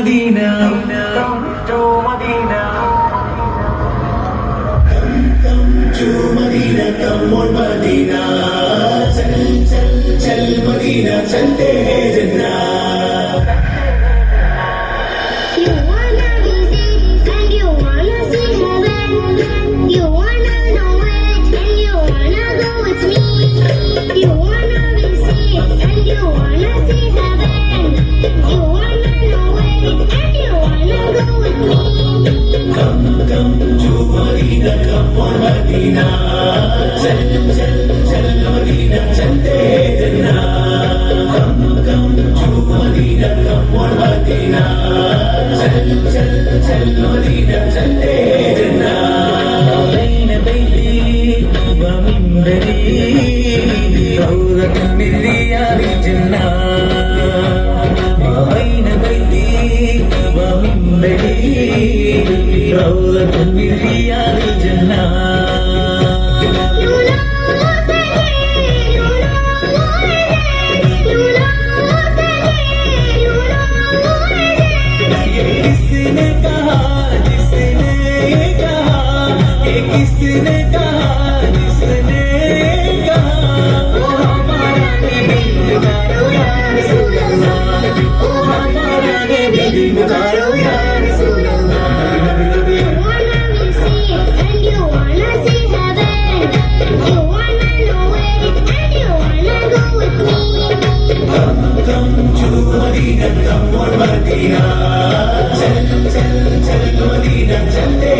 Medina. Medina തമ്മോൾ Medina. ചൽ ചൽ ചൽ മദീന ചൽത്തേ मदीना कमोल मदीना चल चल चल मदीना चलते चलना कम कम झूम मदीना कमोल मदीना चल चल चल मदीना चलते चलना بين بيتي ومنبري روضة من رياض الجنة ما بين بيتي ومنبري روضة من رياض الجنة किसने कहा जिसने मदीना चल चल चल മദീന ചലേ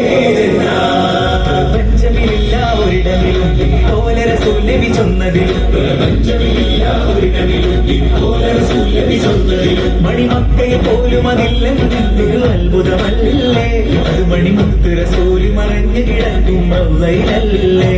പ്രപഞ്ചമില്ല ഒരിടമിലും പോലെ റസൂല്ലവി ചൊന്നതിൽ പ്രപഞ്ചമില്ല ഒരിടമിലും പോലെ റസൂല്ലവി ചൊന്നതിൽ പോലും അതില്ലെന്നൊരു അത്ഭുതമല്ലേ? അത് മണിമുത്ത് റസൂൽ മറഞ്ഞു കിടക്കും അവയിലല്ലേ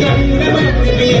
കണ്ണ മത്തിയെ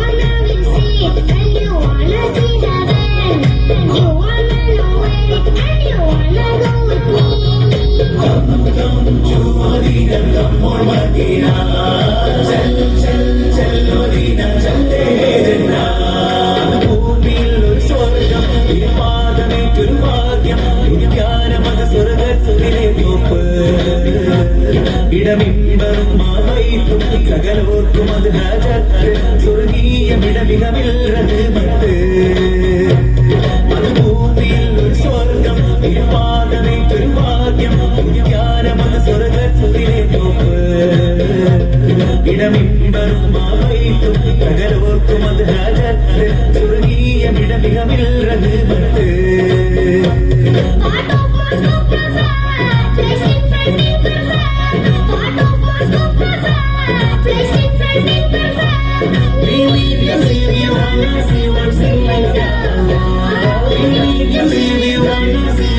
இடமின்பரும் மாவை சகலோர்க்கும் அது சுருங்கிய விட மிகவில்றது மத்து പെരുമാതവേ പെരുമാദ്യം ജ്ഞാനമന സ്വർഗത്തിലെ തോപ്പ് ഇടമിമ്പറും മാവൈത്തും പകലോർക്കും അത് ഹാജത്ത് ചുരുങ്ങിയ വിടമികമിൽ റഹ്മത്ത് We leave the city on the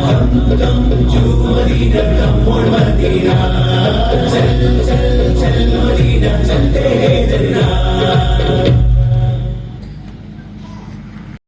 மந்தம் ஜூமதின நம்முள் மதினா செல் செல் செல்